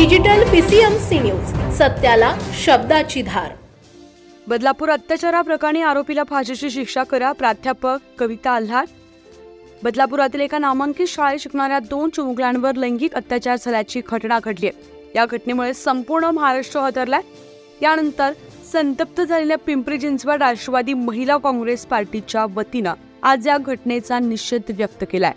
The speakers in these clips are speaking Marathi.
डिजिटल पीसीएमसी न्यूज सत्याला शब्दाची धार. बदलापूर अत्याचाराप्रकरणी आरोपीला फाशीची शिक्षा करा प्राध्यापक कविता आल्हार. बदलापुरातील एका नामांकित शाळेत शिकणाऱ्या दोन चुमुकल्यांवर लैंगिक अत्याचार झाल्याची घटना घडली आहे. या घटनेमुळे संपूर्ण महाराष्ट्र हतरलाय यानंतर संतप्त झालेल्या पिंपरी चिंचवड राष्ट्रवादी महिला काँग्रेस पार्टीच्या वतीनं आज या घटनेचा निषेध व्यक्त केलाय.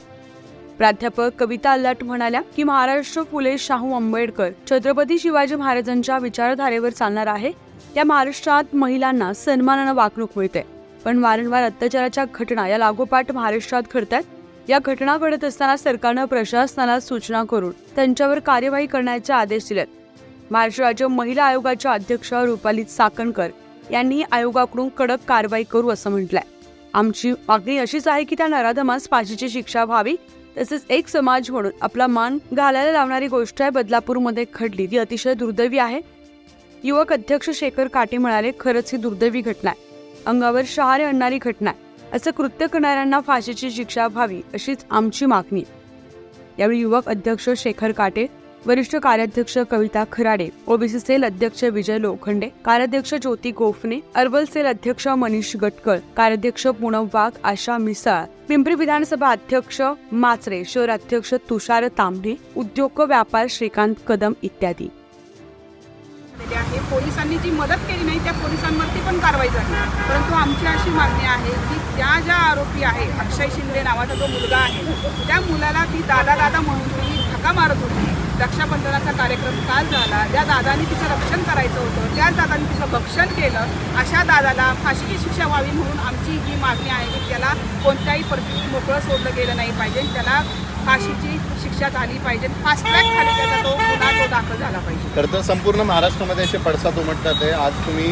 प्राध्यापक कविता अल्लाट म्हणाल्या की महाराष्ट्र फुले शाहू आंबेडकर छत्रपती शिवाजी महाराजांच्या विचारधारेवर चालणार आहे. या महाराष्ट्रात महिलांना सन्मानानं वागणूक मिळते. पण वारंवार अत्याचाराच्या घटना या लागोपाठ महाराष्ट्रात घडतात या घटना घडत असताना सरकारनं प्रशासनाला सूचना करून त्यांच्यावर कार्यवाही करण्याचे आदेश दिलेत. महाराष्ट्र राज्य महिला आयोगाच्या अध्यक्ष रुपाली चाकणकर यांनी आयोगाकडून कडक कारवाई करू असं म्हटलंय. आमची मागणी अशीच आहे की त्या नराधमास फाशीची शिक्षा व्हावी. तसेच एक समाज म्हणून आपला मान घालायला लावणारी गोष्ट आहे बदलापूरमध्ये घडली. ती अतिशय दुर्दैवी आहे. युवक अध्यक्ष शेखर काटे म्हणाले खरंच ही दुर्दैवी घटना आहे. अंगावर शहारे आणणारी घटना आहे. असं कृत्य करणाऱ्यांना फाशीची शिक्षा व्हावी अशीच आमची मागणी यावेळी युवक अध्यक्ष शेखर काटे वरिष्ठ कार्याध्यक्ष कविता खराडे ओबीसी सेल अध्यक्ष विजय लोखंडे कार्याध्यक्ष ज्योती गोफणे अर्बल सेल अध्यक्ष मनीष गटकर कार्याध्यक्ष पूनम वाघ आशा मिसाळ पिंपरी विधानसभा अध्यक्ष माचरे शहर अध्यक्ष तुषार तांबे उद्योग व्यापार श्रीकांत कदम इत्यादी. आहे. पोलिसांनी जी मदत केली नाही त्या पोलिसांवरती पण कारवाई झाली. परंतु आमची अशी मागणी आहे की त्या ज्या आरोपी आहे अक्षय शिंदे नावाचा जो मुलगा आहे त्या मुलाला ती दादा दादा म्हणून धक्का मारत होती. रक्षाबंधनाचा कार्यक्रम काल झाला. ज्या दादानी तिचं रक्षण करायचं होतं. त्याच दादानी तिचं भक्षण केलं. अशा दादाला फाशीची शिक्षा व्हावी म्हणून आमची ही मागणी आहे. की त्याला कोणत्याही परिस्थितीत मोकळं सोडलं गेलं नाही पाहिजे. त्याला फाशीची शिक्षा झाली पाहिजे. फास्ट ट्रॅक खाली त्याचा तो गुन्हा तो दाखल झाला पाहिजे. खरं तर संपूर्ण महाराष्ट्रामध्ये असे पडसाद उमटतात आहे. आज तुम्ही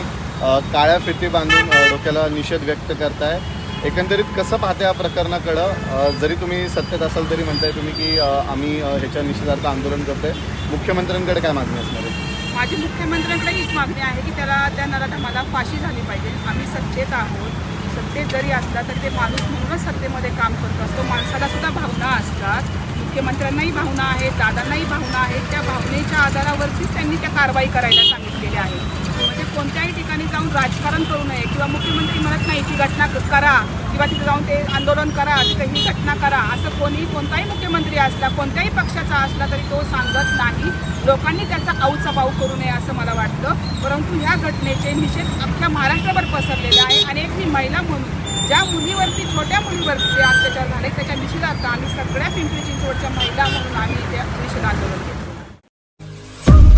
काळ्या फिती बांधून डोक्याला निषेध व्यक्त करताय. एकंदरीत कसं पाहते या प्रकरणाकडं? जरी तुम्ही सत्तेत असाल तरी म्हणताय तुम्ही की आम्ही ह्याच्या निषेधार्थ आंदोलन करतोय. मुख्यमंत्र्यांकडे काय मागणी असणार आहे? माझी मुख्यमंत्र्यांकडे हीच मागणी आहे की त्याला त्या नराधमाला फाशी झाली पाहिजे. आम्ही सत्तेत आहोत. सत्तेत जरी असला तरी ते माणूस म्हणूनच सत्तेमध्ये काम करत असतो. माणसाला सुद्धा भावना असतात. मुख्यमंत्र्यांनाही भावना आहेत दादांनाही भावना आहेत. त्या भावनेच्या आधारावरतीच त्यांनी त्या कारवाई करायला सांगितलेली आहे. म्हणजे कोणत्याही जाऊन राजकारण करू नये किंवा मुख्यमंत्री म्हणत नाही की घटना करा किंवा तिथे जाऊन ते आंदोलन करा तिथे ही घटना करा. असं कोणी कोणताही मुख्यमंत्री असला कोणत्याही पक्षाचा असला तरी तो सांगत नाही. लोकांनी त्याचा आऊचाबाऊ करू नये असं मला वाटतं. परंतु ह्या घटनेचे निषेध अख्ख्या महाराष्ट्रभर पसरलेले आहे आणि एक मी महिला म्हणून ज्या मुलीवरती छोट्या मुलीवरती जे अत्याचार झाले त्याच्या निषेधार्थ आम्ही सगळ्या पिंपरी चिंचवडच्या महिला म्हणून आम्ही त्या निषेध आंदोलन केलं